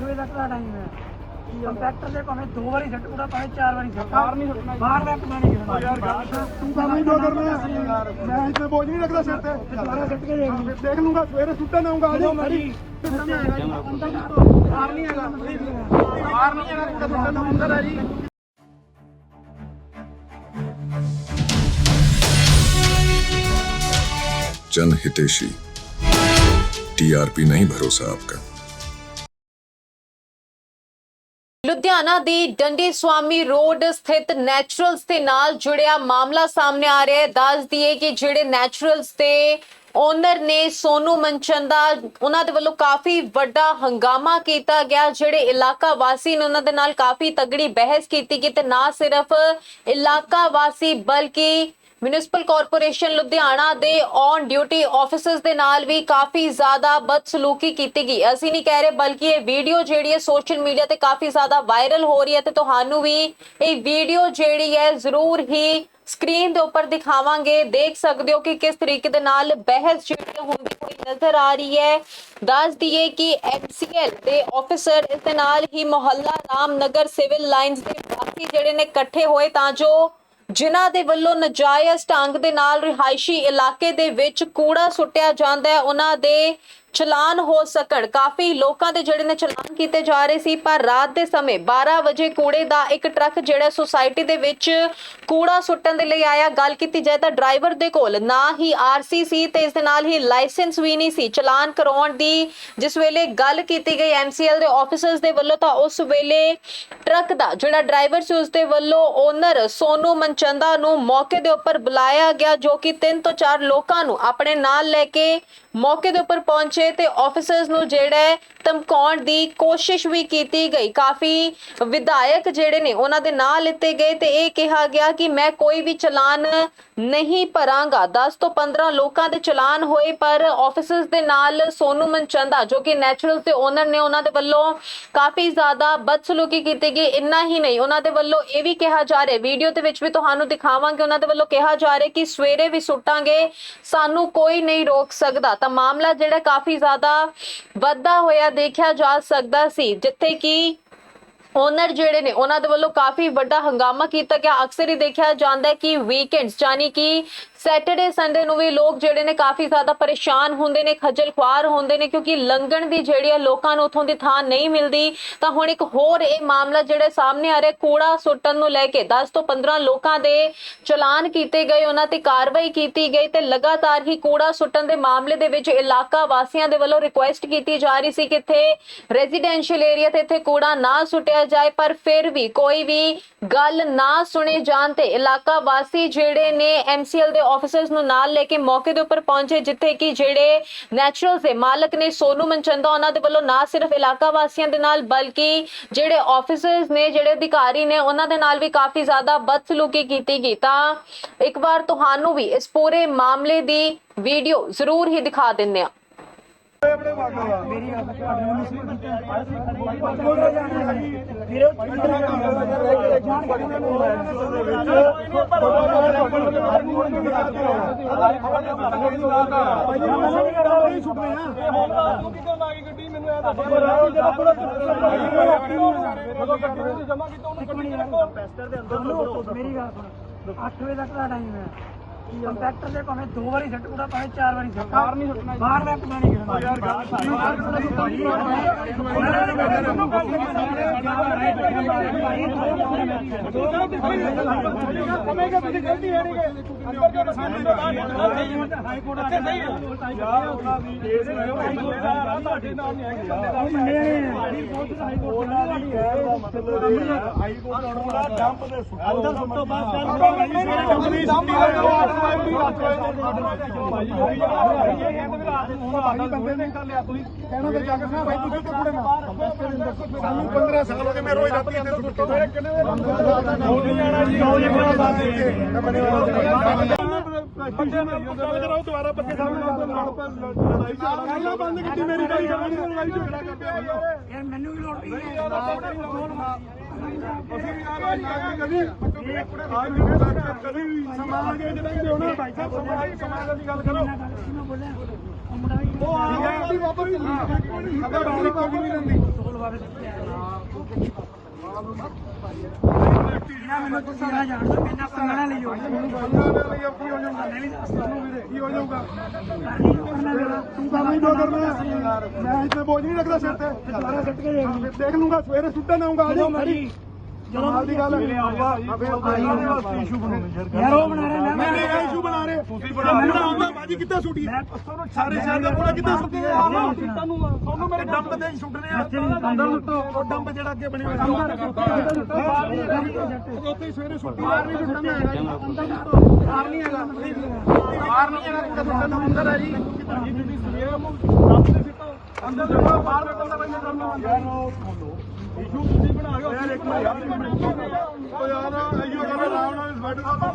8 ਵਜੇ ਤੱਕ ਦਾ ਟਾਈਮ ਹੈ ਕੰਪੈਕਟਰ ਦੇ ਭਾਵੇਂ ਦੋ ਵਾਰੀ ਸੱਟ ਪੂਰਾ ਭਾਵੇਂ ਚਾਰ ਵਾਰੀ ਸੱਟ ਬਾਹਰ ਨਹੀਂ ਸੁੱਟਣਾ ਬਾਹਰ ਦਾ ਪਤਾ ਨਹੀਂ ਕਰਨਾ ਯਾਰ ਤੂੰ ਕੰਮ ਹੀ ਕਿਉਂ ਕਰਨਾ ਮੈਂ ਇੱਥੇ ਬੋਝ ਨਹੀਂ ਰੱਖਦਾ ਸਿਰ ਤੇ ਦੁਬਾਰਾ ਸੱਟ ਕੇ ਦੇਖ ਲਈ ਦੇਖ ਲੂੰਗਾ ਸਵੇਰੇ ਸੁੱਟਣ ਆਉਂਗਾ ਆ ਜਾਓ ਮਰੀ ਬਾਹਰ ਬਾਹਰ ਨਹੀਂ ਹੈਗਾ ਬਾਹਰ ਨਹੀਂ ਹੈਗਾ ਕੁੱਤਾ ਸੁੱਟਣ ਨੂੰ ਅੰਦਰ ਆ ਜੀ जन हितेशी टीआरपी नहीं भरोसा आपका ਲੁਧਿਆਣਾ ਦੀ ਡੰਡੀ ਸਵਾਮੀ ਰੋਡ ਸਥਿਤ ਨੈਚੁਰਲਸ ਦੇ ਨਾਲ ਜੁੜਿਆ ਮਾਮਲਾ ਸਾਹਮਣੇ ਆ ਰਿਹਾ ਹੈ। ਦੱਸ ਦਈਏ ਕਿ ਜਿਹੜੇ ਨੈਚੁਰਲਸ ਦੇ ਓਨਰ ਨੇ ਸੋਨੂ ਦਾ, ਉਹਨਾਂ ਦੇ ਵੱਲੋਂ ਕਾਫੀ ਵੱਡਾ ਹੰਗਾਮਾ ਕੀਤਾ ਗਿਆ। ਜਿਹੜੇ ਇਲਾਕਾ ਵਾਸੀ ਨੇ ਉਹਨਾਂ ਦੇ ਨਾਲ ਕਾਫੀ ਤਗੜੀ ਬਹਿਸ ਕੀਤੀ ਗਈ ਤੇ ਨਾ ਸਿਰਫ ਇਲਾਕਾ ਵਾਸੀ, ਬਲਕਿ ਮਿਊਨਿਸਪਲ ਕਾਰਪੋਰੇਸ਼ਨ ਲੁਧਿਆਣਾ ਦੇ ਔਨ ਡਿਊਟੀ ਆਫੀਸਰਸ ਦੇ ਨਾਲ ਵੀ ਕਾਫੀ ਜ਼ਿਆਦਾ ਬਦਸਲੂਕੀ ਕੀਤੀ ਗਈ। ਅਸੀਂ ਨਹੀਂ ਕਹਿ ਰਹੇ, ਬਲਕਿ ਇਹ ਵੀਡੀਓ ਜਿਹੜੀ ਹੈ ਸੋਸ਼ਲ ਮੀਡੀਆ ਤੇ ਕਾਫੀ ਜ਼ਿਆਦਾ ਵਾਇਰਲ ਹੋ ਰਹੀ ਹੈ ਤੇ ਤੁਹਾਨੂੰ ਵੀ ਇਹ ਵੀਡੀਓ ਜਿਹੜੀ ਹੈ ਜ਼ਰੂਰ ਹੀ ਸਕਰੀਨ ਦੇ ਉੱਪਰ ਦਿਖਾਵਾਂਗੇ। ਦੇਖ ਸਕਦੇ ਹੋ ਕਿ ਕਿਸ ਤਰੀਕੇ ਦੇ ਨਾਲ ਬਹਿਸ ਜਿਹੜੀ ਹੈ ਹੁੰਦੀ ਹੋਈ ਨਜ਼ਰ ਆ ਰਹੀ ਹੈ। ਦੱਸ ਦਈਏ ਕਿ ਐਮਸੀਐਲ ਦੇ ਆਫੀਸਰ ਇਸ ਦੇ ਨਾਲ ਹੀ ਮੁਹੱਲਾ ਰਾਮਨਗਰ ਸਿਵਲ ਲਾਈਨਸ ਦੇ ਬਾਕੀ ਜਿਹੜੇ ਨੇ ਇਕੱਠੇ ਹੋਏ, ਤਾਂ ਜੋ ਜਿਨ੍ਹਾਂ ਦੇ ਵੱਲੋਂ ਨਜਾਇਜ਼ ਢੰਗ ਦੇ ਨਾਲ ਰਿਹਾਇਸ਼ੀ ਇਲਾਕੇ ਦੇ ਵਿੱਚ ਕੂੜਾ ਸੁੱਟਿਆ ਜਾਂਦਾ ਹੈ, ਉਹਨਾਂ ਦੇ ਚਲਾਨ ਹੋ ਸਕਣ। ਕਾਫੀ ਲੋਕਾਂ ਦੇ ਜਿਹੜੇ ਨੇ ਚਲਾਨ ਕੀਤੇ ਜਾ ਰਹੇ ਸੀ, ਪਰ ਰਾਤ ਦੇ ਸਮੇਂ 12 ਵਜੇ ਕੂੜੇ ਦਾ ਇੱਕ ਟਰੱਕ ਜਿਹੜਾ ਸੁਸਾਇਟੀ ਦੇ ਵਿੱਚ ਕੂੜਾ ਸੁੱਟਣ ਦੇ ਲਈ ਆਇਆ। ਗੱਲ ਕੀਤੀ ਜਾਏ ਤਾਂ ਡਰਾਈਵਰ ਦੇ ਕੋਲ ਨਾ ਹੀ ਆਰਸੀ ਸੀ ਤੇ ਇਸ ਦੇ ਨਾਲ ਹੀ ਲਾਇਸੈਂਸ ਵੀ ਨਹੀਂ ਸੀ। ਚਲਾਨ ਕਰਾਉਣ ਦੀ ਜਿਸ ਵੇਲੇ ਗੱਲ ਕੀਤੀ ਗਈ ਐਮਸੀਐਲ ਦੇ ਆਫੀਸਰਸ ਦੇ ਵੱਲੋਂ ਤਾਂ ਉਸ ਵੇਲੇ ਟਰੱਕ ਦਾ ਜਿਹੜਾ ਡਰਾਈਵਰ ਸੀ, ਉਸ ਦੇ ਵੱਲੋਂ ਓਨਰ ਸੋਨੂ ਮਨਚੰਦਾ ਨੂੰ ਮੌਕੇ ਦੇ ਉੱਪਰ ਬੁਲਾਇਆ ਗਿਆ, ਜੋ ਕਿ ਤਿੰਨ ਤੋਂ ਚਾਰ ਲੋਕਾਂ ਨੂੰ ਆਪਣੇ ਨਾਲ ਲੈ ਕੇ ਮੌਕੇ ਦੇ ਉੱਪਰ ਪਹੁੰਚੇ ਤੇ ਆਫੀਸਰਸ ਨੂੰ ਜਿਹੜਾ ਧਮਕਾਉਣ ਦੀ ਕੋਸ਼ਿਸ਼ ਵੀ ਕੀਤੀ ਗਈ। ਕਾਫੀ ਵਿਧਾਇਕ ਜਿਹੜੇ ਨੇ ਉਹਨਾਂ ਦੇ ਨਾਂ ਲਿੱਤੇ ਗਏ ਤੇ ਇਹ ਕਿਹਾ ਗਿਆ ਕਿ ਮੈਂ ਕੋਈ ਵੀ ਚਲਾਨ ਨਹੀਂ ਭਰਾਂਗਾ। 10 ਤੋਂ 15 ਲੋਕਾਂ ਦੇ ਚਲਾਨ ਹੋਏ, ਪਰ ਆਫੀਸਰਸ ਦੇ ਨਾਲ ਸੋਨੂ ਮਨਚੰਦਾ ਜੋ ਕਿ ਨੈਚੁਰਲਸ ਦੇ ਓਨਰ ਨੇ, ਉਹਨਾਂ ਦੇ ਵੱਲੋਂ ਕਾਫੀ ਜ਼ਿਆਦਾ ਬਦਸਲੂਕੀ ਕੀਤੀ ਗਈ। ਇੰਨਾ ਹੀ ਨਹੀਂ, ਉਹਨਾਂ ਦੇ ਵੱਲੋਂ ਇਹ ਵੀ ਕਿਹਾ ਜਾ ਰਿਹਾ, ਵੀਡੀਓ ਦੇ ਵਿੱਚ ਵੀ ਤੁਹਾਨੂੰ ਦਿਖਾਵਾਂਗੇ, ਉਹਨਾਂ ਦੇ ਵੱਲੋਂ ਕਿਹਾ ਜਾ ਰਿਹਾ ਕਿ ਸਵੇਰੇ ਵੀ ਸੁੱਟਾਂਗੇ, ਸਾਨੂੰ ਕੋਈ ਨਹੀਂ ਰੋਕ ਸਕਦਾ। ਤਾਂ ਮਾਮਲਾ ਜਿਹੜਾ ਕਾਫੀ ਜ਼ਿਆਦਾ ਵੱਧਦਾ ਹੋਇਆ ਦੇਖਿਆ ਜਾ ਸਕਦਾ ਸੀ ਜਿੱਥੇ ਕਿ ਓਨਰ ਜਿਹੜੇ ਨੇ, ਉਹਨਾਂ ਦੇ ਵੱਲੋਂ ਕਾਫੀ ਵੱਡਾ ਹੰਗਾਮਾ ਕੀਤਾ ਗਿਆ। ਅਕਸਰ ਹੀ ਦੇਖਿਆ ਜਾਂਦਾ ਹੈ ਕਿ ਵੀਕਐਂਡਸ ਜਾਨੀ ਕਿ ਸੈਟਰਡੇ ਸੰਡੇ ਨੂੰ ਵੀ ਲੋਕ ਜਿਹੜੇ ਨੇ ਕਾਫੀ ਜ਼ਿਆਦਾ ਪਰੇਸ਼ਾਨ ਹੁੰਦੇ ਨੇ ਖੱਜਲ ਖੁਆਰ ਹੁੰਦੇ ਨੇ, ਕਿਉਂਕਿ ਲੰਘਣ ਦੀ ਜਿਹੜੀ ਆ ਲੋਕਾਂ ਨੂੰ ਉਥੋਂ ਦੀ ਥਾਂ ਨਹੀਂ ਮਿਲਦੀ। ਤਾਂ ਹੁਣ ਇੱਕ ਹੋਰ ਇਹ ਮਾਮਲਾ ਜਿਹੜਾ ਸਾਹਮਣੇ ਆ ਰਿਹਾ, ਕੂੜਾ ਸੁੱਟਣ ਨੂੰ ਲੈ ਕੇ 10 ਤੋਂ 15 ਲੋਕਾਂ ਦੇ ਚਲਾਨ ਕੀਤੇ ਗਏ, ਉਹਨਾਂ ਤੇ ਕਾਰਵਾਈ ਕੀਤੀ ਗਈ ਤੇ ਲਗਾਤਾਰ ਹੀ ਕੂੜਾ ਸੁੱਟਣ ਦੇ ਮਾਮਲੇ ਦੇ ਵਿੱਚ ਇਲਾਕਾ ਵਾਸੀਆਂ ਦੇ ਵੱਲੋਂ ਰਿਕੁਐਸਟ ਕੀਤੀ ਜਾ ਰਹੀ ਸੀ ਕਿ ਇੱਥੇ ਰੈਜ਼ੀਡੈਂਸ਼ੀਅਲ ਏਰੀਆ ਤੇ ਇੱਥੇ ਕੂੜਾ ਨਾ ਸੁੱਟਿਆ ਜਾਏ, ਪਰ ਫਿਰ ਵੀ ਕੋਈ ਵੀ ਗੱਲ ਨਾ ਸੁਣੇ ਜਾਣ ਤੇ ਇਲਾਕਾ ਵਾਸੀ ਜਿਹੜੇ ਨੇ ਐਮਸੀਐਲ ਦੇ ਆਫੀਸਰਸ ਨੂੰ ਨਾਲ ਲੈ ਕੇ ਮੌਕੇ ਦੇ ਉੱਪਰ ਪਹੁੰਚੇ, ਜਿੱਥੇ ਕਿ ਜਿਹੜੇ ਨੈਚੁਰਲਸ ਦੇ ਮਾਲਕ ਨੇ ਸੋਨੂ ਮਨਚੰਦਾ, ਉਹਨਾਂ ਦੇ ਵੱਲੋਂ ਨਾ ਸਿਰਫ ਇਲਾਕਾ ਵਾਸੀਆਂ ਦੇ ਨਾਲ, ਬਲਕਿ ਜਿਹੜੇ ਆਫੀਸਰਸ ਨੇ, ਜਿਹੜੇ ਅਧਿਕਾਰੀ ਨੇ, ਉਹਨਾਂ ਦੇ ਨਾਲ ਵੀ ਕਾਫੀ ਜ਼ਿਆਦਾ ਬਦਸਲੂਕੀ ਕੀਤੀ ਗਈ। ਤਾਂ ਇੱਕ ਵਾਰ ਤੁਹਾਨੂੰ ਵੀ ਇਸ ਪੂਰੇ ਮਾਮਲੇ ਦੀ ਵੀਡੀਓ ਜ਼ਰੂਰ ਹੀ ਦਿਖਾ ਦਿੰਨੇ ਆ ਤੁਹਾਡੇ ਨੂੰ ਰਹੇ ਜਾਣ ਵੀਰੇ ਜਾਣ ਕੇ ਨਹੀਂ ਸੁੱਟਦੇ ਆ ਤੂੰ ਕਿਉਂ ਨਾ ਗਈ ਗੱਡੀ ਮੈਨੂੰ ਇਹ ਦੱਸ ਜਿਹੜਾ ਬੜਾ ਜਦੋਂ ਗੱਡੀ ਵਿੱਚ ਜਮਾ ਕੀਤਾ ਉਹਨੂੰ ਚ ਰੱਖੋ ਮੇਰੀ ਗੱਲ ਸੁਣ 8 ਵਜੇ ਤੱਕ ਦਾ ਟਾਈਮ ਹੈ ਕੰਪੈਕਟਰ ਦੇ ਭਾਵੇਂ ਦੋ ਵਾਰੀ ਸੱਟ ਪੂਰਾ ਭਾਵੇਂ ਚਾਰ ਵਾਰੀ ਸੱਟ। ਬਾਹਰ ਨਹੀਂ ਸੁੱਟਣਾ ਬਾਹਰ ਦਾ ਪਤਾ ਨਹੀਂ ਕਰਨਾ ਯਾਰ ਸਮੇਂਗੇ ਤੁਸੀਂ ਗਲਤੀ ਹੈ ਨਹੀਂ ਗਏ ਅੰਦਰ ਜੋ ਸਾਨੂੰ ਤੋਂ ਬਾਹਰ ਨਿਕਲਣਾ ਹਾਈ ਕੋਰਟ ਇੱਥੇ ਸਹੀ ਹੈ ਯਾਰ ਉਹਦਾ ਵੀ ਕੇਸ ਤੁਹਾਡੇ ਨਾਲ ਨਹੀਂ ਹੈਗੇ ਹਾਈ ਕੋਰਟ ਨਹੀਂ ਹੈ ਮਤਲਬ ਹਾਈ ਕੋਰਟ ਆਰਡਰ ਦਾ ਡੰਪ ਦੇ ਸੁੱਟੋ ਅੰਦਰ ਸੁੱਟੋ ਕੰਪਨੀ ਨੇ ਕਰ ਲਿਆ ਤੁਸੀਂ ਕੇ ਭਾਈ ਸਾਨੂੰ 15 ਸਾਲ ਹੋ ਗਏ ਮੈਂ ਰੋਜ਼ ਰਾਤੀ ਇੱਥੇ ਹੋ ਨਹੀਂ ਜਾਣਾ ਜੀ ਹੋ ਜਾਣਾ ਬੱਚੇ ਨਾਲ ਗੱਲ ਕਰਾਓ ਦੁਬਾਰਾ ਬੱਚੇ ਸਾਹਮਣੇ ਲੜਾਈ ਝਗੜਾ ਬੰਦ ਕੀਤੀ ਮੇਰੀ ਗੱਲ ਲੜਾਈ ਝਗੜਾ ਕਰਦੇ ਮੈਨੂੰ ਵੀ ਲੋੜ ਨਹੀਂ ਹੈ। ਅਸੀਂ ਵੀ ਯਾਰ ਅੱਜ ਕਦੀ ਅੱਜ ਕਦੀ ਵੀ ਸਮਾਂ ਕੇ ਜਿਹੜੇ ਹੋਣਾ ਭਾਈ ਸਾਹਿਬ ਸਮਾਂ ਸਮਾਂ ਦੀ ਗੱਲ ਕਰੋ ਮੈਂ ਬੋਲਿਆ ਉਹ ਮੁੰਡਾ ਵੀ ਉਹ ਆ ਗਿਆ ਆਪਣੀ ਵਾਪਸ ਹੀ ਅਗਰ ਡਾਲੀ ਕੋਈ ਨਹੀਂ ਰਹਿੰਦੀ ਦੋ ਆਵੇ ਨਾ ਮੈਨੂੰ ਤੁਸੀਂ ਨਾ ਜਾਣ ਦੋ ਮੈਨਾਂ ਸੰਗਣਾ ਲਈ ਹੋ। ਮੈਂ ਇੱਥੇ ਬੋਝ ਨਹੀਂ ਰੱਖਦਾ ਸਿਰ ਤੇ। ਦੁਬਾਰਾ ਸੱਟ ਕੇ ਦੇਖ ਲੂੰਗਾ ਸਵੇਰੇ ਸੁੱਟਣ ਆਉਂਗਾ ਆ ਜਾਓ ਨਾਲ ਦੀ ਗੱਲ ਹੈ। ਇਸ਼ੂ ਬਣਾਉਣੇ ਯਾਰ ਉਹ ਬਣਾ ਰਿਹਾ ਮੈਂ ਨਹੀਂ ਇਹ ਇਸ਼ੂ ਬਣਾ ਰਹੇ। ਤੁਸੀਂ ਬਣਾਉਂਦਾ ਬਾਜੀ ਕਿੱਥੇ ਸੁੱਟੀ ਸਾਰੇ ਸ਼ਹਿਰ ਦਾ ਪੂਰਾ ਕਿੱਥੇ ਸੁੱਟੀ ਹੈ ਤੁਹਾਨੂੰ ਤੁਹਾਨੂੰ ਮੇਰੇ ਡੰਪ ਤੇ ਸੁੱਟਨੇ ਆ। ਅੰਦਰ ਲੁੱਟੋ ਉਹ ਡੰਪ ਜਿਹੜਾ ਅੱਗੇ ਬਣੇ ਹੋਏ ਬਾਹਰ ਨਹੀਂ ਉੱਥੇ ਸਵੇਰੇ ਸੁੱਟੀ ਬਾਹਰ ਨਹੀਂ ਸੁੱਟਣਾ ਹੈਗਾ। ਅੰਦਰ ਲੁੱਟੋ ਬਾਹਰ ਨਹੀਂ ਹੈਗਾ। ਬਾਹਰ ਨਹੀਂ ਹੈਗਾ। ਨੂੰ ਅੰਦਰ ਹੈ ਜੀ। ਅੰਦਰ ਲੁੱਟੋ ਬਾਹਰ ਨਿਕਲਦਾ ਬੰਦੇ ਕਰਨਾ ਯਾਰ ਉਹ ਇਸ਼ੂ ਤੁਸੀਂ ਬਣਾ ਰਹੇ ਹੋ ਯਾਰ ਇੱਕ ਮਿੰਟ। ਯਾਰ ਉਹ ਯਾਰ, ਆਈਓ ਕਹਿੰਦਾ ਰਾਮ ਨਾਲ ਸਵੈਟਰ ਦਾ